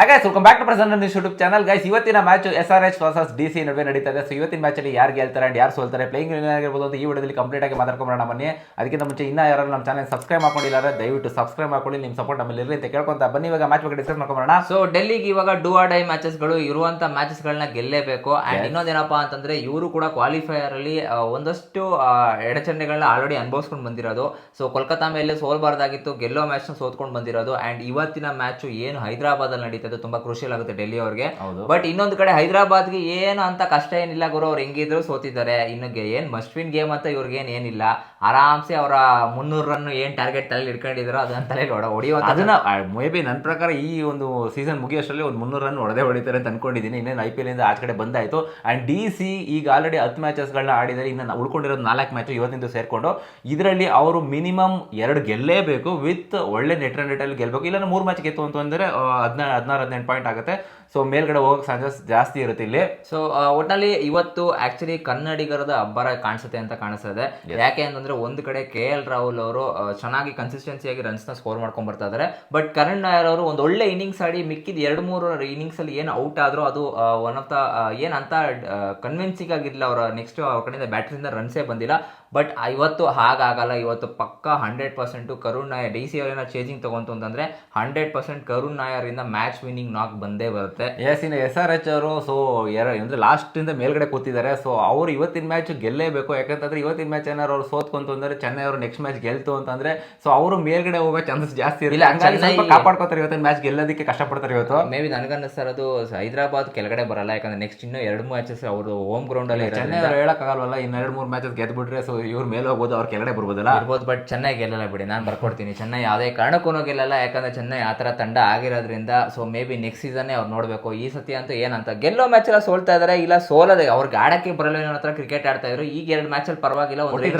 ಹಾಗೆ welcome back to present news YouTube channel guys ಇವತ್ತಿನ match S R H versus D C ನಡುವೆ ನಡೀತಾ ಇದೆ. ಸೊ ಇವತ್ತಿನ ಮ್ಯಾಚ್ ಅಲ್ಲಿ ಯಾರು ಗೆಲ್ತಾರೆ ಅಂಡ್ ಯಾರು ಸೋಲ್ತಾರೆ ಪ್ಲೇಯಿಂಗ್ ಆಗಿರ್ಬೋದು ಅಂತ ಈ ವಿಡಿಯೋದಲ್ಲಿ ಕಂಪ್ಲೀಟ್ ಆಗಿ ಮಾತಾಡ್ಕೊಂಬರೋಣ ಬನ್ನಿ. ಅದಕ್ಕಿಂತ ಮುಂಚೆ ಇನ್ನೂ ಯಾರು ನಮ್ಮ ಚಾನಲ್ ಸಬ್ಸ್ಕ್ರೈಬ್ ಮಾಡ್ಕೊಂಡಿಲ್ಲ ದಯವಿಟ್ಟು ಸಬ್ಸ್ಕ್ರೈಬ್ ಮಾಡ್ಕೊಳ್ಳಿ. ನಿಮ್ಮ ಸಪೋರ್ಟ್ ನಮ್ಮಲ್ಲಿ ಇರಲಿ ಅಂತ ಕೇಳ್ಕೊಂತ ಬನ್ನಿ. ಇವಾಗ ಮ್ಯಾಚ್ ಬಗ್ಗೆ ಡಿಸ್ಕಸ್ ಮಾಡ್ಕೊಂಬರೋಣ ಸೊ ಡೆಲ್ಲಿಗೆ ಇವಾಗ ಡೂ ಆರ್ ಡೈ ಮ್ಯಾಚಸ್ಗಳು ಇರುವಂತ ಮ್ಯಾಚಸ್ ಗಳನ್ನ ಗೆಲ್ಲೇಬೇಕು. ಅಂಡ್ ಇನ್ನೊಂದೇನಪ್ಪ ಅಂತಂದ್ರೆ ಇವರು ಕೂಡ ಕ್ವಾಲಿಫೈಯರ್ ಅಲ್ಲಿ ಒಂದಷ್ಟು ಎಡಚರಣೆಗಳನ್ನ ಆಲ್ರೆಡಿ ಅನುಭವಿಸ್ಕೊಂಡು ಬಂದಿರೋದು. ಸೊ ಕೋಲ್ಕತ್ತಾ ಮೇಲೆ ಸೋಲ್ಬಾರ್ದಾಗಿತ್ತು. ಗೆಲ್ಲೋ ಮ್ಯಾಚ್ನ ಸೋತ್ಕೊಂಡು ಬಂದಿರೋದು. ಆ್ಯಂಡ್ ಇವತ್ತಿನ ಮ್ಯಾಚು ಏನು ಹೈದರಾಬಾದ್ ಅಲ್ಲಿ ನಡೀತದೆ ತುಂಬಾ ಕ್ರೂಷಿಯಲ್ ಆಗುತ್ತೆ ಡೆಲ್ಲಿ ಅವ್ರಿಗೆ. ಹೌದು. ಬಟ್ ಇನ್ನೊಂದು ಕಡೆ ಹೈದರಾಬಾದ್ಗೆ ಏನು ಅಂತ ಕಷ್ಟ ಏನಿಲ್ಲ ಗುರು ಅವ್ರು ಹೆಂಗಿದ್ರು ಸೋತಿದ್ದಾರೆ. ಇನ್ನು ಏನ್ ಮಸ್ಟ್ ಮಸ್ಟ್ವಿನ್ ಗೇಮ್ ಅಂತ ಇವ್ರಿಗೆ ಏನ್ ಏನಿಲ್ಲ. ಆರಾಮ್ಸೆ ಅವರ ಮುನ್ನೂರು ರನ್ ಏನ್ ಟಾರ್ಗೆಟ್ ತಲೆ ಇಟ್ಕೊಂಡಿದ್ರು ಅದನ್ನ ತಲೆ ಹೊಡೆಯುವಂತ ಅದನ್ನ ಮೇ ಬಿ ನನ್ನ ಪ್ರಕಾರ ಈ ಒಂದು ಸೀಸನ್ ಮುಗಿಯೋಷ್ಟರಲ್ಲಿ ಒಂದು ಮುನ್ನೂರು ರನ್ ಹೊಡೆದೇ ಹೊಡಿತಾರೆ ಅಂತ ಅನ್ಕೊಂಡಿದ್ದೀನಿ. ಇನ್ನೇನು ಐ ಪಿ ಎಲ್ ಇಂದ ಆಚೆ ಕಡೆ ಬಂದಾಯ್ತು. ಅಂಡ್ ಡಿ ಸಿ ಈಗ ಆಲ್ರೆಡಿ ಹತ್ತು ಮ್ಯಾಚಸ್ಗಳನ್ನ ಆಡಿದ್ದಾರೆ ಇನ್ನು ಉಳ್ಕೊಂಡಿರೋದು ನಾಲ್ಕು ಮ್ಯಾಚ್ ಇವತ್ತಿಂದ ಸೇರ್ಕೊಂಡು ಇದರಲ್ಲಿ ಅವರು ಮಿನಿಮಮ್ ಎರಡು ಗೆಲ್ಲೇಬೇಕು ವಿತ್ ಒಳ್ಳೆ ನೆಟ್ ರನ್ ರೇಟಲ್ಲಿ ಗೆಲ್ಬೇಕು. ಇಲ್ಲ ಮೂರು ಮ್ಯಾಚ್ ಗೆತ್ತು ಅಂತಂದ್ರೆ ಹದಿನಾರು ಹದಿನಾರು ಹದಿನೆಂಟು ಪಾಯಿಂಟ್ ಆಗುತ್ತೆ. ಸೊ ಮೇಲ್ಗಡೆ ಹೋಗೋಕೆ ಚಾನ್ಸಸ್ ಜಾಸ್ತಿ ಇರುತ್ತೆ ಇಲ್ಲಿ. ಸೊ ಒಟ್ನಲ್ಲಿ ಇವತ್ತು ಆಕ್ಚುಲಿ ಕನ್ನಡಿಗರದ ಅಬ್ಬರ ಕಾಣಿಸುತ್ತೆ ಅಂತ ಕಾಣಿಸ್ತದೆ ಯಾಕೆ ಅಂತಂದ್ರೆ ಒಂದು ಕಡೆ ಕೆ ಎಲ್ ರಾಹುಲ್ ಅವರು ಚೆನ್ನಾಗಿ ಕನ್ಸಿಸ್ಟೆನ್ಸಿಯಾಗಿ ರನ್ಸ್ನ ಸ್ಕೋರ್ ಮಾಡ್ಕೊಂಡು ಬರ್ತಾ ಇದ್ದಾರೆ ಬಟ್ ಕರಣ್ ನಾಯರ್ ಅವರು ಒಂದು ಒಳ್ಳೆ ಇನ್ನಿಂಗ್ಸ್ ಆಡಿ ಮಿಕ್ಕಿದ ಎರಡು ಮೂರು ಇನ್ನಿಂಗ್ಸ್ ಅಲ್ಲಿ ಏನು ಔಟ್ ಆದ್ರೂ ಅದು ಒನ್ ಆಫ್ ದ ಏನಂತ ಕನ್ವಿನ್ಸಿಂಗ್ ಆಗಿರಲಿಲ್ಲ ಅವರ ನೆಕ್ಸ್ಟ್ ಅವ್ರ ಕಡೆಯಿಂದ ಬ್ಯಾಟ್ರಿಂದ ರನ್ಸೇ ಬಂದಿಲ್ಲ. ಬಟ್ ಇವತ್ತು ಹಾಗಾಗಲ್ಲ. ಇವತ್ತು ಪಕ್ಕ hundred percent Karun Nair D C ಅವರೇನ changing ತಗೊಂತು ಅಂತಂದ್ರೆ ಹಂಡ್ರೆಡ್ ಪರ್ಸೆಂಟ್ ಕರುಣ್ ನಾಯರ್ ಇಂದ ಮ್ಯಾಚ್ ವಿನ್ನಿಂಗ್ ನಾಕ್ ಬಂದೇ ಬರುತ್ತೆ. ಎಸ್ ಇನ್ನು ಎಸ್ ಆರ್ ಎಚ್ ಅವರು ಸೊ ಎರಡು ಅಂದ್ರೆ ಲಾಸ್ಟ್ ಇಂದ ಮೇಲ್ಗಡೆ ಕೂತಿದ್ದಾರೆ. ಸೊ ಅವರು ಇವತ್ತಿನ ಮ್ಯಾಚ್ ಗೆಲ್ಲೇಬೇಕು. ಯಾಕಂತಂದ್ರೆ ಇವತ್ತಿನ ಮ್ಯಾಚ್ ಏನಾದ್ರು ಅವ್ರು ಸೋತ್ಕೊಂತು ಅಂದ್ರೆ ಚೆನ್ನೈ ಅವರು ನೆಕ್ಸ್ಟ್ ಮ್ಯಾಚ್ ಗೆಲ್ತು ಅಂತಂದ್ರೆ ಸೊ ಅವರು ಮೇಲ್ಗಡೆ ಹೋಗೋ ಚಾನ್ಸಸ್ ಜಾಸ್ತಿ ಇಲ್ಲ, ಇರಲಿಲ್ಲ ಹಂಗಾಗಿ ಸ್ವಲ್ಪ ಕಾಪಾಡ್ಕೋತಾರೆ ಇವತ್ತು ಮ್ಯಾಚ್ ಗೆಲ್ಲೋದಕ್ಕೆ ಕಷ್ಟಪಡ್ತಾರೆ ಇವತ್ತು. ಮೇ ಬಿ ಸರ್ ಅದು ಹೈದರಾಬಾದ್ ಕೆಳಗಡೆ ಬರಲ್ಲ ಯಾಕಂದ್ರೆ ನೆಕ್ಸ್ಟ್ ಇನ್ನೂ ಎರಡು ಮ್ಯಾಚಸ್ ಅವರು ಹೋಮ್ ಗ್ರೌಂಡ್ ಅಲ್ಲಿ ಚೆನ್ನೈ ಅವ್ರು ಹೇಳಕ್ಕಾಗಲ್ವಲ್ಲ ಇನ್ನು ಎರಡು ಮೂರು ಮ್ಯಾಚಸ್ ಗೆದ್ಬಿಟ್ರೆ ಸೊ ಇವ್ರ ಮೇಲೆ ಹೋಗ್ಬೋದು ಅವ್ರ ಕೆಳಗಡೆ ಬರ್ಬೋದಲ್ಲ? ಇರ್ಬೋದು ಬಟ್ ಚೆನ್ನೈ ಗೆಲ್ಲಲ್ಲ ಬಿಡಿ ನಾನು ಬರ್ಕೊಡ್ತೀನಿ. ಚೆನ್ನೈ ಯಾವುದೇ ಕಾರಣಕ್ಕೂ ಗೆಲ್ಲಲ್ಲ ಯಾಕಂದ್ರೆ ಚೆನ್ನೈ ಆ ಥರ ತಂಡ ಆಗಿರೋದ್ರಿಂದ ಸೊ ಮೇ ಬಿ ನೆಕ್ಸ್ಟ್ ಸೀಸನ್ನೇ ಅವ್ರು ನೋಡಬೇಕು. ಈ ಸತಿ ಅಂತೂ ಏನಂತ ಗೆಲ್ಲೋ ಮ್ಯಾಚ್ ಎಲ್ಲ ಸೋಲ್ತಾ ಇದಾರೆ ಇಲ್ಲ ಸೋಲದೆ ಅವ್ರಿಗೆ ಆಡಕ್ಕೆ ಬರಲ್ಲ ಹತ್ರ ಕ್ರಿಕೆಟ್ ಆಡ್ತಾ ಇದ್ರು ಈಗ ಎರಡು ಮ್ಯಾಚಲ್ಲಿ ಪರವಾಗಿಲ್ಲ ಒಂದು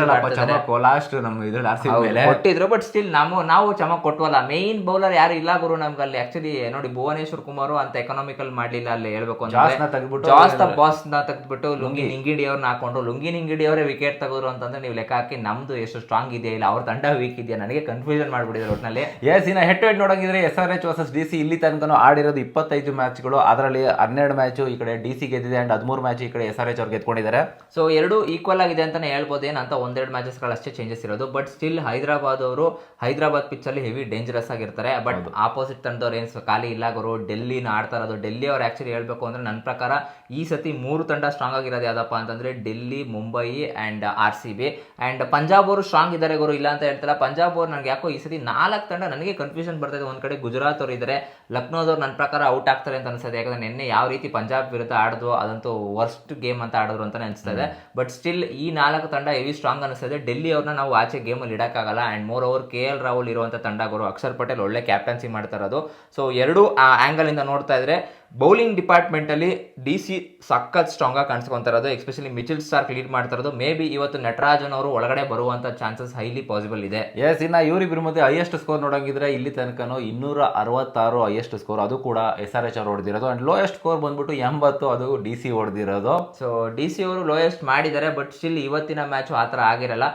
ಚಮಕ್ ಲಾಸ್ಟ್ ನಮ್ಮ ಇದ್ರಲ್ಲಿ ಮೇಲೆ. ಕೊಟ್ಟಿದ್ರು ಬಟ್ ಸ್ಟಿಲ್ ನಾವು ನಾವು ಚಮಕ್ ಕೊಟ್ಟವಲ್ಲ ಮೇನ್ ಬೌಲರ್ ಯಾರು ಇಲ್ಲ ಗುರು ನಮ್ಗೆ ಅಲ್ಲಿ. ಆಕ್ಚುಲಿ ನೋಡಿ ಭುವನೇಶ್ವರ್ ಕುಮಾರ್ ಅಂತ ಎಕನಾಮಿಕಲ್ ಮಾಡ್ಲಿಲ್ಲ ಅಲ್ಲಿ ಹೇಳ್ಬೇಕು ಅಂದ್ರೆ. ತೆಗ್ದ್ಬಿಟ್ಟು ಜಾಸ್ ದ ಬಾಸ್ನ ತೆಗೆದ್ಬಿಟ್ಟು ಲುಂಗಿ ನಿಂಗಿಡಿ ಅವ್ರನ್ನ ಹಾಕೊಂಡು ಲುಂಗಿ ನಿಂಗಿಡಿ ಅವರೇ ವಿಕೆಟ್ ತೆಗೆದ್ರು ಅಂತಂದ್ರೆ ನೀವು ಲೆಕ್ಕ ಹಾಕಿ ನಮ್ದು ಎಷ್ಟು ಸ್ಟ್ರಾಂಗ್ ಇದೆಯಾ ಇಲ್ಲ ಅವ್ರ ತಂಡ ವೀಕ್ ಇದೆಯಾ? ನನಗೆ ಕನ್ಫ್ಯೂಷನ್ ಮಾಡ್ಬಿಟ್ಟಿದ್ರು ಒಟ್ಟಿನಲ್ಲಿ ಎಸ್ ಇನ್ನ head to head ನೋಡಂಗಿದ್ರೆ S R H versus D C ಇಲ್ಲಿ ತನಕ ಆಡಿರೋದು ಇಪ್ಪತ್ತೈದು ಮ್ಯಾಚ್ಗಳು ಅದರಲ್ಲಿ ಹನ್ನೆರಡು ಮ್ಯಾಚ್ ಈ ಕಡೆ ಡಿ ಸಿ ಗೆದ್ದಿದೆ ಅಂಡ್ ಹದಿಮೂರು ಮ್ಯಾಚ್ ಈ ಕಡೆ ಎಸ್ ಆರ್ ಎಚ್ ಅವ್ರು ಗೆದ್ಕೊಂಡಿದ್ದಾರೆ. ಸೊ ಎರಡು ಈಕ್ವಲ್ ಆಗಿದೆ ಅಂತಾನೆ ಹೇಳ್ಬೋದು. ಏನಂತ? ಒಂದೆರಡು ಮ್ಯಾಚಸ್ಗಳು ಅಷ್ಟೇ ಚೇಂಜಸ್ ಇರೋದು. ಬಟ್ ಸ್ಟಿಲ್ ಹೈದರಾಬಾದ್ ಅವರು ಹೈದರಾಬಾದ್ ಪಿಚ್ಚಲ್ಲಿ ಹೆವಿ ಡೇಂಜರಸ್ ಆಗಿರ್ತಾರೆ. ಬಟ್ ಆಪೋಸಿಟ್ ತಂಡದವ್ರು ಏನು ಖಾಲಿ ಇಲ್ಲ ಗುರು. ಡೆಲ್ಲಿನ ಆಡ್ತಾ ಇರೋದು. ಡೆಲ್ಲಿ ಅವ್ರು ಆ್ಯಕ್ಚುಲಿ ಹೇಳಬೇಕು ಅಂದರೆ ನನ್ನ ಪ್ರಕಾರ ಈ ಸತಿ ಮೂರು ತಂಡ ಸ್ಟ್ರಾಂಗ್ ಆಗಿರೋದು ಯಾವ್ದಪ್ಪ ಅಂತಂದರೆ Delhi Mumbai and R C B and Punjab ಅವರು ಸ್ಟ್ರಾಂಗ್ ಇದ್ದಾರೆ ಗುರು ಇಲ್ಲ ಅಂತ ಹೇಳ್ತಾರೆ ಪಂಜಾಬ್ ಅವ್ರು ನನಗೆ ಯಾಕೋ ಈ ಸತಿ ನಾಲ್ಕು ತಂಡ ನನಗೆ ಕನ್ಫ್ಯೂಷನ್ ಬರ್ತಿದೆ ಒಂದು ಕಡೆ ಗುಜರಾತ್ ಅವರು ಇದ್ದಾರೆ ಲಕ್ನೋದವ್ರು ನನ್ನ ಪ್ರಕಾರ ಔಟ್ ಆಗ್ತಾರೆ ಅಂತ ಅನಿಸ್ತದೆ ಯಾಕಂದರೆ ನಿನ್ನೆ ಯಾವ ರೀತಿ ಪಂಜಾಬ್ ವಿರುದ್ಧ ಆಡಿದ್ರು ಅದಂತೂ ವರ್ಸ್ಟ್ ಗೇಮ್ ಅಂತ ಆಡಿದ್ರು ಅಂತಲೇ ಅನಿಸ್ತದೆ ಬಟ್ ಸ್ಟಿಲ್ ಈ ನಾಲ್ಕು ತಂಡ ಹೆವಿ ಸ್ಟ್ರಾಂಗ್ ಅನಿಸ್ತದೆ ಡೆಲ್ಲಿ ಅವ್ರನ್ನ ನಾವು ಆಚೆ ಗೇಮಲ್ಲಿ ಇಡೋಕ್ಕಾಗಲ್ಲ. And more over K L Rahul ಇರುವಂಥ ತಂಡಗಳು ಅಕ್ಷರ್ ಪಟೇಲ್ ಒಳ್ಳೆ ಕ್ಯಾಪ್ಟನ್ಸಿ ಮಾಡ್ತಾ ಇರೋದು. ಸೊ ಎರಡು ಆ ಆ್ಯಂಗಲಿಂದ ನೋಡ್ತಾ ಇದ್ರೆ ಬೌಲಿಂಗ್ ಡಿಪಾರ್ಟ್ಮೆಂಟಲ್ಲಿ ಡಿ ಸಿ ಸಖತ್ ಸ್ಟ್ರಾಂಗ್ ಆಗಿ ಕಾಣಿಸ್ಕೊಂತಾ ಇರೋದು ಎಸ್ಪೆಷಲಿ ಮಿಚಿಲ್ ಸ್ಟಾರ್ಕ್ ಲೀಡ್ ಮಾಡ್ತಾ ಇರೋದು ಮೇ ಬಿ ಇವತ್ತು ನಟರಾಜನ್ ಅವರು ಒಳಗಡೆ ಬರುವಂತ ಚಾನ್ಸಸ್ ಹೈಲಿ ಪಾಸಿಬಲ್ ಇದೆ. ಎಸ್ ಇನ್ನು ಇವರಿಬ್ಬರ ಮಧ್ಯೆ ಹೈಯೆಸ್ಟ್ ಸ್ಕೋರ್ ನೋಡಂಗಿದ್ರೆ ಇಲ್ಲಿ ತನಕನೂ ಇನ್ನೂರ ಅರವತ್ತಾರು ಹೈಯೆಸ್ಟ್ ಸ್ಕೋರ್ ಅದು ಕೂಡ ಎಸ್ ಆರ್ ಎಚ್ ಅವ್ರು ಹೊಡೆದಿರೋದು. ಅಂಡ್ ಲೋಯೆಸ್ಟ್ ಸ್ಕೋರ್ ಬಂದ್ಬಿಟ್ಟು ಎಂಬತ್ತು ಅದು ಡಿ ಸಿ ಹೊಡೆದಿರೋದು. ಸೊ ಡಿ ಸಿ ಅವರು ಲೋಯೆಸ್ಟ್ ಮಾಡಿದ್ದಾರೆ ಬಟ್ ಸ್ಟಿಲ್ ಇವತ್ತಿನ ಮ್ಯಾಚ್ ಆ ಥರ ಆಗಿರಲ್ಲ.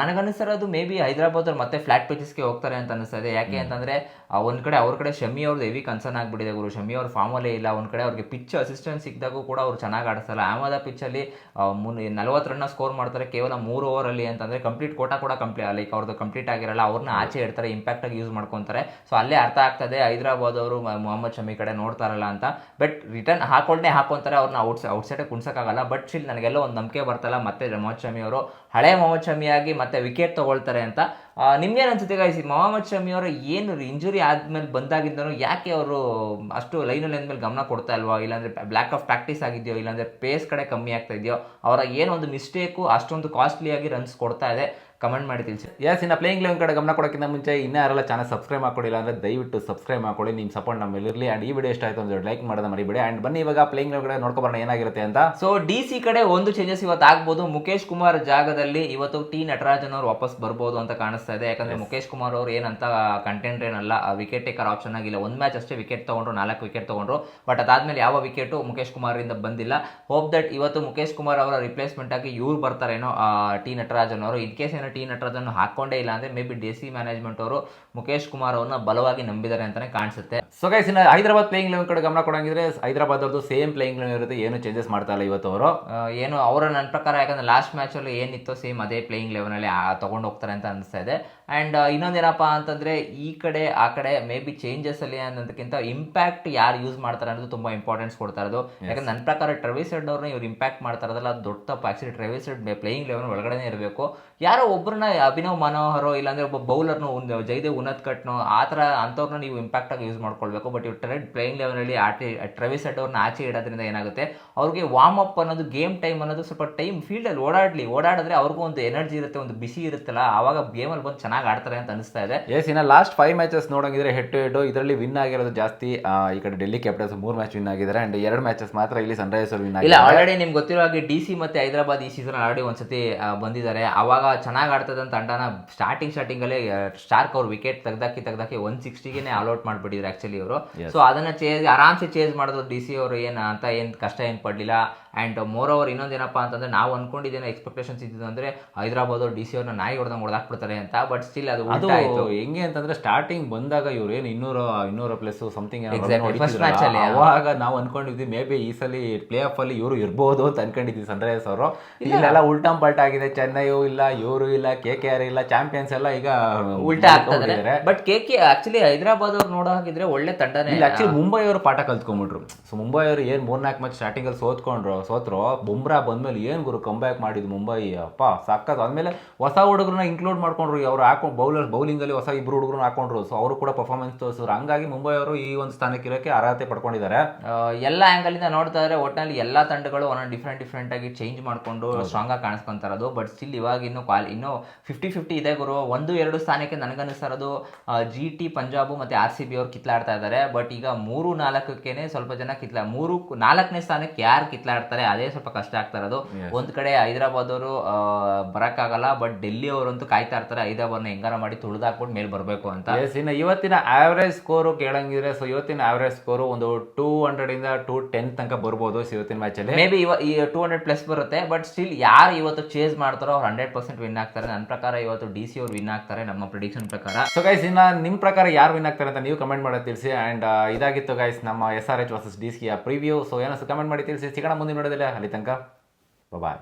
ನನಗನ್ನಿಸ್ತಿರೋದು ಮೇ ಬಿ ಹೈದರಾಬಾದ್ ಅವ್ರು ಮತ್ತೆ ಫ್ಲಾಟ್ ಪಿಚಸ್ಗೆ ಹೋಗ್ತಾರೆ ಅಂತ ಅನಿಸ್ತದೆ ಯಾಕೆ ಅಂತಂದ್ರೆ ಒಂದ್ ಕಡೆ ಅವ್ರ ಕಡೆ ಶಮಿ ಅವ್ರದ್ದು ಹೆವಿ ಕನ್ಸರ್ನ್ ಆಗ್ಬಿಟ್ಟಿದೆ ಗುರು. ಶಮಿ ಅವ್ರ ಫಾರ್ಮಲ್ಲೇ ಇಲ್ಲ, ಒಂದು ಕಡೆ ಅವ್ರಿಗೆ ಪಿಚ್ ಅಸಿಸ್ಟೆನ್ಸ್ ಸಿಕ್ಕಿದಾಗೂ ಕೂಡ ಅವ್ರು ಚೆನ್ನಾಗಿ ಆಡಿಸಲ್ಲ. ಅಹಮದ ಪಿಚ್ಚಲ್ಲಿ ಮುನ್ ನಲವತ್ತು ರನ್ನ ಸ್ಕೋರ್ ಮಾಡ್ತಾರೆ ಕೇವಲ ಮೂರು ಓವರಲ್ಲಿ ಅಂತಂದರೆ ಕಂಪ್ಲೀಟ್ ಕೋಟ ಕೂಡ ಕಂಪ್ಲೀಟ್ ಲೈಕ್ ಅವ್ರದ್ದು ಕಂಪ್ಲೀಟ್ ಆಗಿರಲ್ಲ ಅವ್ರನ್ನ ಆಚೆ ಇಡ್ತಾರೆ ಇಂಪ್ಯಾಕ್ಟಾಗಿ ಯೂಸ್ ಮಾಡ್ಕೊತಾರೆ. ಸೊ ಅಲ್ಲೇ ಅರ್ಥ ಆಗ್ತದೆ, ಹೈದರಾಬಾದ್ ಅವರು ಮೊಹಮ್ಮದ್ ಶಮಿ ಕಡೆ ನೋಡ್ತಾರಲ್ಲ ಅಂತ. ಬಟ್ ರಿಟರ್ನ್ ಹಾಕೊಂಡೇ ಹಾಕೊತಾರೆ ಅವ್ರನ್ನ ಔಟ್ ಔಟ್ಸೈಡೇ ಕುಣ್ಸಕ್ಕಾಗಲ್ಲ. ಬಟ್ ಸ್ಟಿಲ್ ನನಗೆಲ್ಲ ಒಂದು ನಂಬಿಕೆ ಬರ್ತಲ್ಲ, ಮತ್ತೆ ಮೊಹಮ್ಮದ್ ಶಮಿ ಅವರು. ಹಳೆ ಮೊಹಮ್ಮದ್ ಶಮಿಯಾಗಿ ಮತ್ತೆ ವಿಕೆಟ್ ತೊಗೊಳ್ತಾರೆ ಅಂತ. ನಿಮ್ಗೇನ್ ಅನ್ಸುತ್ತೆ ಗಾಯ್ಸ್ ಮೊಹಮ್ಮದ್ ಶಮಿ ಅವರು ಏನು ಇಂಜುರಿ ಆದ್ಮೇಲೆ ಬಂದಾಗಿದ್ದನೋ ಯಾಕೆ ಅವರು ಅಷ್ಟು ಲೈನಲ್ಲಿ ಅಂದ್ಮೇಲೆ ಗಮನ ಕೊಡ್ತಾ ಇಲ್ವಾ? ಇಲ್ಲಾಂದ್ರೆ ಬ್ಲ್ಯಾಕ್ ಆಫ್ ಪ್ರಾಕ್ಟೀಸ್ ಆಗಿದೆಯೋ, ಇಲ್ಲಾಂದ್ರೆ ಪೇಸ್ ಕಡೆ ಕಮ್ಮಿ ಆಗ್ತಾ ಇದೆಯೋ ಅವರ ಏನೊಂದು ಮಿಸ್ಟೇಕು ಅಷ್ಟೊಂದು ಕಾಸ್ಟ್ಲಿ ಆಗಿ ರನ್ಸ್ ಕೊಡ್ತಾ ಇದೆ. ಕಮೆಂಟ್ ಮಾಡಿ ತಿಳಿಸಿ. ಎಸ್ ಇನ್ನು ಪ್ಲೇಯಿಂಗ್ ಲೆವೆನ್ ಕಡೆ ಗಮನ ಕೊಡೋಕ್ಕಿಂತ ಮುಂಚೆ ಇನ್ನೂ ಯಾರೆಲ್ಲ ಚಾನಲ್ ಸಬ್ಸ್ಕ್ರೈಬ್ ಮಾಡ್ಕೊಂಡಿಲ್ಲ ಅಂದರೆ ದಯವಿಟ್ಟು ಸಬ್ಸ್ಕ್ರೈಬ್ ಮಾಡ್ಕೊಳ್ಳಿ ನಿಮ್ಮ ಸಪೋರ್ಟ್ ನಮ್ಮ ಮೇಲೆ ಇರಲಿ. ಆ್ಯಂಡ್ ಈ ವಿಡಿಯೋ ಇಷ್ಟ ಆಯಿತು ಅಂದ್ರೆ ಲೈಕ್ ಮಾಡೋದು ಮರಿಬೇಡಿ. ಆ್ಯಂಡ್ ಬನ್ನಿ ಇವಾಗ ಪ್ಲೇಯಿಂಗ್ ಲೆವೆನ್ ಕಡೆ ನೋಡ್ಕೊಬರೋಣ ಏನಾಗಿರುತ್ತೆ ಅಂತ. ಸೊ ಡಿ ಸಿ ಕಡೆ ಒಂದು ಚೇಂಜಸ್ ಇವತ್ತು ಆಗ್ಬೋದು. ಮುಖೇಶ್ ಕುಮಾರ್ ಜಾಗದಲ್ಲಿ ಇವತ್ತು ಟಿ ನಟರಾಜನ್ ಅವರು ವಾಪಸ್ ಬರ್ಬೋದು ಅಂತ ಕಾಣಿಸ್ತಾ ಇದೆ. ಯಾಕಂದ್ರೆ ಮುಖೇಶ್ ಕುಮಾರ್ ಅವರು ಏನಂತ ಕಂಟೆಂಟ್ ಏನಲ್ಲ ವಿಕೆಟ್ ಟೇಕರ್ ಆಪ್ಷನ್ ಆಗಿಲ್ಲ. ಒಂದು ಮ್ಯಾಚ್ ಅಷ್ಟೇ ವಿಕೆಟ್ ತೊಗೊಂಡ್ರು ನಾಲ್ಕು ವಿಕೆಟ್ ತೊಗೊಂಡ್ರು. ಬಟ್ ಅದಾದ್ಮೇಲೆ ಯಾವ ವಿಕೆಟು ಮುಖೇಶ್ ಕುಮಾರ್ ಇಂದ ಬಂದಿಲ್ಲ. ಹೋಪ್ ದಟ್ ಇವತ್ತು ಮುಖೇಶ್ ಕುಮಾರ್ ಅವರ ರಿಪ್ಲೇಸ್ಮೆಂಟ್ ಆಗಿ ಇವ್ರು ಬರ್ತಾರೇನೋ ಟಿ ನಟರಾಜನ್ ಅವರು. ಇನ್ ಕೇಸ್ ಏನೋ ಟಿ ಅದನ್ನು ಹಾಕೊಂಡೇ ಇಲ್ಲ ಅಂದ್ರೆ may be D C management ಅವರು ಮುಖೇಶ್ ಕುಮಾರ್ ಅವ್ರನ್ನ ಬಲವಾಗಿ ನಂಬಿದ್ದಾರೆ ಅಂತಾನೆ ಕಾಣಿಸುತ್ತೆ. ಸೊ ಗೈಸ್ ಇನ್ನು ಹೈದರಾಬಾದ್ ಪ್ಲೇಯಿಂಗ್ ಲೆವೆನ್ ಕಡೆ ಗಮನ ಕೊಡಂಗಿದ್ರೆ ಹೈದರಾಬಾದ್ ಅವ್ರದ್ದು ಸೇಮ್ ಪ್ಲೇಯಿಂಗ್ ಲೆವೆನ್ ಇರುತ್ತೆ ಏನು ಚೇಂಜಸ್ ಮಾಡ್ತಾ ಇಲ್ಲ ಇವತ್ತು ಅವರು. ಏನು ಅವರ ನನ್ನ ಪ್ರಕಾರ ಯಾಕಂದ್ರೆ ಲಾಸ್ಟ್ ಮ್ಯಾಚಲ್ಲಿ ಏನಿತ್ತು ಸೇಮ್ ಅದೇ ಪ್ಲೇಯಿಂಗ್ ಲೆವೆನಲ್ಲಿ ತಗೊಂಡು ಹೋಗ್ತಾರೆ ಅಂತ ಅನಿಸ್ತಾ ಇದೆ. ಆ್ಯಂಡ್ ಇನ್ನೊಂದೇನಪ್ಪ ಅಂತಂದ್ರೆ ಈ ಕಡೆ ಆ ಕಡೆ ಮೇ ಬಿ ಚೇಂಜಸ್ ಅಲ್ಲಿ ಅನ್ನೋದಕ್ಕಿಂತ ಇಂಪ್ಯಾಕ್ಟ್ ಯಾರು ಯೂಸ್ ಮಾಡ್ತಾರೆ ಅನ್ನೋದು ತುಂಬಾ ಇಂಪಾರ್ಟೆನ್ಸ್ ಕೊಡ್ತಾ ಇರೋದು. ಯಾಕಂದ್ರೆ ನನ್ನ ಪ್ರಕಾರ ಟ್ರೆವಿಸ್ ಹೆಡ್ ಅವ್ರನ್ನ ಇವ್ರು ಇಂಪ್ಯಾಕ್ಟ್ ಮಾಡ್ತಾ ಇರೋದಲ್ಲ ಅದು ದೊಡ್ಡ ತಪ್ಪು. Actually Travis Head playing eleven ಒಳಗಡೆ ಇರಬೇಕು. ಯಾರೋ ಒಬ್ಬರನ್ನ ಅಭಿನವ್ ಮನೋಹರೋ ಇಲ್ಲಾಂದ್ರೆ ಒಬ್ಬ ಬೌಲರ್ನು ಒಂದು ಜೈದೇವ್ ಉನ್ನತ್ ಕಟ್ನೋ ಆ ಥರ ಅಂಥವ್ರನ್ನ ನೀವು ಇಂಪ್ಯಾಕ್ಟ್ ಆಗಿ ಯೂಸ್ ಮಾಡ್ಕೊಳ್ಬೇಕು. ಬಟ್ ಇವ್ ಟ್ರೆಡ್ ಪ್ಲೇಯಿಂಗ್ ಲೆವೆಲಲ್ಲಿ ಆಟಿ ಟ್ರೆವಿಸ್ ಅವ್ರನ್ನ ಆಚೆ ಇಡೋದ್ರಿಂದ ಏನಾಗುತ್ತೆ? ಅವ್ರಿಗೆ ವಾರ್ಮ್ ಅಪ್ ಅನ್ನೋದು ಗೇಮ್ ಟೈಮ್ ಅನ್ನೋದು ಸ್ವಲ್ಪ ಟೈಮ್ ಫೀಲ್ಡಲ್ಲಿ ಓಡಾಡಲಿ. ಓಡಾಡಿದ್ರೆ ಅವ್ರಿಗೂ ಒಂದು ಎನರ್ಜಿ ಇರುತ್ತೆ ಒಂದು ಬಿಸಿ ಇರುತ್ತಲ್ಲ. ಆವಾಗ ಗೇಮಲ್ಲಿ ಬಂದು ಚೆನ್ನಾಗಿ ಆಡ್ತಾರೆ ಅಂತ ಅನಿಸ್ತಾ ಇದೆ. ಎಸ್ ಇನ್ನು ಲಾಸ್ಟ್ ಫೈವ್ ಮ್ಯಾಚಸ್ ನೋಡೋಂಗಿದ್ರೆ ಹೆಡ್ ಟು ಹೆಡ್ ಇದರಲ್ಲಿ ವಿನ್ ಆಗಿರೋದು ಜಾಸ್ತಿ ಈ ಕಡೆ ಡೆಲ್ಲಿ ಕ್ಯಾಪಿಟಲ್ಸ್ ಮೂರು ಮ್ಯಾಚ್ ವಿನ್ ಆಗಿದ್ದಾರೆ. ಅಂಡ್ ಎರಡು ಮ್ಯಾಚಸ್ ಮಾತ್ರ ಇಲ್ಲಿ ಸನ್ರೈಸರ್ಸ್ ವಿನ್ ಇಲ್ಲ ಆಗಿದ್ದಾರೆ. ಆಲ್ರೆಡಿ ನಿಮ್ಗೆ ಗೊತ್ತಿರೋ ಹಾಗೆ ಡಿ ಸಿ ಮತ್ತೆ ಹೈದರಾಬಾದ್ ಈ ಸೀಸನ್ ಆಲ್ರೆಡಿ ಒಂದ್ಸತಿ ಬಂದಿದ್ದಾರೆ. ಅವಾಗ ಚೆನ್ನಾಗಿ ಆಡ್ತದಂತ ತಂಡನ ಸ್ಟಾರ್ಟಿಂಗ್ ಸ್ಟಾರ್ಟಿಂಗ್ ಅಲ್ಲಿ ಸ್ಟಾರ್ಕ್ ಅವ್ರು ವಿಕೆಟ್ ತೆಗ್ದಾಕಿ ತೆಗ್ದಾಕಿ ಒನ್ ಸಿಕ್ಸ್ಟಿಗೆ ಔಟ್ ಮಾಡ್ಬಿಟ್ಟಿದ್ರು ಆಕ್ಚುಲಿ ಅವರು. ಸೊ ಅದನ್ನ ಚೇಂಜ್ ಆರಾಮ್ಸೆ ಚೇಂಜ್ ಮಾಡಿದ್ರು ಡಿ ಸಿ ಅವರು ಏನು ಅಂತ ಏನು ಕಷ್ಟ ಏನು ಪಡಲಿಲ್ಲ. ಆ್ಯಂಡ್ ಮೋರ್ ಓವರ್ ಇನ್ನೊಂದೇನಪ್ಪ ಅಂತಂದ್ರೆ ನಾವು ಅನ್ಕೊಂಡಿದ್ದೇನೆ ಎಕ್ಸ್ಪೆಕ್ಟೇಷನ್ಸ್ ಇದ್ದಿದ್ದು ಅಂದ್ರೆ ಹೈದರಾಬಾದ್ ಡಿ ಸಿ ಅವ್ರನ್ನ ನಾಯಿ ಹೊಡೆದಂಗೆ ಹೊಡೆದಾಕ್ಬಿಡ್ತಾರೆ ಅಂತ ಬಟ್ ಸ್ಟಿಲ್ ಅದು ಅದು ಉಲ್ಟಾ ಆಯ್ತು. ಹೆಂಗೆ ಅಂತಂದ್ರೆ ಸ್ಟಾರ್ಟಿಂಗ್ ಬಂದಾಗ ಇವ್ರು ಏನು ಇನ್ನೂರ ಇನ್ನೂರ ಪ್ಲಸ್ ಸಮಥಿಂಗ್ ಅವಾಗ ನಾವು ಅನ್ಕೊಂಡಿದ್ವಿ ಮೇ ಬಿ ಈ ಸಲ ಪ್ಲೇ ಆಫ್ ಅಲ್ಲಿ ಇವರು ಇರ್ಬೋದು ಅಂತ ಅನ್ಕೊಂಡಿದ್ವಿ ಸನ್ರೈಸರ್ಸ್ ಅವರು. ಇಲ್ಲೆಲ್ಲ ಉಲ್ಟಾ ಪಲ್ಟ ಆಗಿದೆ ಚೆನ್ನೈಯು ಇಲ್ಲ ಇವರು ಇಲ್ಲ ಕೆ ಕೆ ಆರ್ ಇಲ್ಲ ಚಾಂಪಿಯನ್ಸ್ ಎಲ್ಲ ಈಗ ಉಲ್ಟಾ ಆಗ್ತದೆ. But K K actually Hyderabad ಅವ್ರು ನೋಡೋ ಹಾಗಿದ್ರೆ ಒಳ್ಳೆ ತಂಡನೇ. ಇಲ್ಲ ಆಕ್ಚುಲಿ ಮುಂಬೈ ಅವರು ಪಾಠ ಕಲ್ತ್ಕೊಂಡ್ಬಿಟ್ರು. ಸೊ ಮುಂಬೈ ಅವರು ಏನ್ ಮೂರ್ನಾಲ್ಕು ಮ್ಯಾಚ್ ಸ್ಟಾರ್ಟಿಂಗ್ ಅಲ್ಲಿ ಸೋತ್ಕೊಂಡ್ರು ಸೋತ್ರು ಬುಮ್ರಾ ಬಂದಮೇಲೆ ಏನು ಗುರು ಕಂಬ್ಯಾಕ್ ಮಾಡಿದ್ದು ಮುಂಬೈ? ಅಪ್ಪ ಸಕ್ಕತ್ ಆದ್ಮೇಲೆ ಹೊಸ ಹುಡುಗರನ್ನ ಇನ್ಕ್ಲೂಡ್ ಮಾಡ್ಕೊಂಡ್ರು ಅವ್ರು ಹಾಕೊಂಡು ಬೌಲರ್ ಬೌಲಿಂಗಲ್ಲಿ ಹೊಸ ಇಬ್ರು ಹುಡುಗರನ್ನ ಹಾಕೊಂಡ್ರು. ಸೊ ಅವರು ಕೂಡ ಪರ್ಫಾರ್ಮೆನ್ಸ್ ತೋರಿಸಿದ್ರು. ಹಂಗಾಗಿ ಮುಂಬೈ ಅವರು ಈ ಒಂದು ಸ್ಥಾನಕ್ಕೆ ಇರೋಕ್ಕೆ ಅರ್ಹತೆ ಪಡ್ಕೊಂಡಿದ್ದಾರೆ. ಎಲ್ಲ ಆ್ಯಂಗಲಿಂದ ಇಂದ ನೋಡ್ತಾ ಇದ್ರೆ ಒಟ್ಟಿನಲ್ಲಿ ಎಲ್ಲ ತಂಡಗಳು ಒಂದೊಂದು ಡಿಫ್ರೆಂಟ್ ಡಿಫ್ರೆಂಟ್ ಆಗಿ ಚೇಂಜ್ ಮಾಡಿಕೊಂಡು ಸ್ಟ್ರಾಂಗ್ ಆಗಿ ಕಾಣಿಸ್ಕೊಂತಾರದು ಬಟ್ ಸ್ಟಿಲ್ ಇವಾಗ ಇನ್ನು ಕ್ವಾಲ್ ಇನ್ನೂ ಫಿಫ್ಟಿ ಫಿಫ್ಟಿ ಇದೆ ಗುರು. ಒಂದು ಎರಡು ಸ್ಥಾನಕ್ಕೆ ನನಗನ್ನಿಸ್ತಾ ಇರೋದು ಜಿ ಟಿ ಪಂಜಾಬ್ ಮತ್ತು ಆರ್ ಸಿ ಬಿ ಅವ್ರು ಕಿತ್ಲಾಡ್ತಾ ಇದ್ದಾರೆ. ಬಟ್ ಈಗ ಮೂರು ನಾಲ್ಕಕ್ಕೇನೆ ಸ್ವಲ್ಪ ಜನ ಕಿತ್ಲಾ ಮೂರು ನಾಲ್ಕನೇ ಸ್ಥಾನಕ್ಕೆ ಯಾರು ಕಿತ್ಲಾಡ್ತಾರೆ? ಅದೇ ಸ್ವಲ್ಪ ಕಷ್ಟ ಆಗ್ತಾ ಇರೋದು. ಒಂದ್ ಕಡೆ ಹೈದರಾಬಾದ್ ಅವರು ಬರಕ್ಕಾಗಲ್ಲ ಬಟ್ ಡೆಲ್ಲಿ ಅವರಂತೂ ಕಾಯ್ತಾ ಇರ್ತಾರೆ ಹೈದರಾಬಾದ್ನ ಹೆಂಗಾರ ಮಾಡಿ ತುಳಿದಾಕ್ಬಿಟ್ಟು ಮೇಲೆ ಬರಬೇಕು ಅಂತ. ಇನ್ನು ಇವತ್ತಿನ ಆವರೇಜ್ ಸ್ಕೋರು ಕೇಳಂಗಿದ್ರೆ ಸೊ ಇವತ್ತಿನ ಆವರೇಜ್ ಸ್ಕೋರು ಒಂದು ಟೂ ಹಂಡ್ರೆಡ್ ಇಂದ ಟೂ ಟೆನ್ ತನಕ ಬರ್ಬೋದು ಇವತ್ತಿನ ಮ್ಯಾಚ್ ಅಲ್ಲಿ. ಮೇ ಬಿ ಈ ಟೂ ಹಂಡ್ರೆಡ್ ಪ್ಲಸ್ ಬರುತ್ತೆ ಬಟ್ ಸ್ಟಿಲ್ ಯಾರು ಇವತ್ತು ಚೇಸ್ ಮಾಡ್ತಾರೋ ಅವ್ರು ಹಂಡ್ರೆಡ್ ಪರ್ಸೆಂಟ್ ವಿನ್ ಆಗ್ತಾರೆ. ನನ್ನ ಪ್ರಕಾರ ಇವತ್ತು ಡಿ ಸಿ ಅವ್ರು ವಿನ್ ಆಗ್ತಾರೆ ನಮ್ಮ ಪ್ರಿಡಿಕ್ಷನ್ ಪ್ರಕಾರ. ಸೊ ಗೈಸ್ ಇನ್ನ ನಿಮ್ಮ ಪ್ರಕಾರ ಯಾರು ವಿನ್ ಆಗ್ತಾರೆ ಅಂತ ನೀವು ಕಮೆಂಟ್ ಮಾಡಿ ತಿಳಿಸಿ ಅಂಡ್ ಇದಾಗಿತ್ತು ಗೈಸ್ ನಮ್ಮ S R H versus D C preview so ಏನೋ ಕಮೆಂಟ್ ಮಾಡಿ ತಿಳಿಸಿ ಸಿಗೋಣ ಮುಂದಿನ ನೋಡೋದಿಲ್ಲ ಅಲ್ಲಿ ತನಕ ಬಾಯ್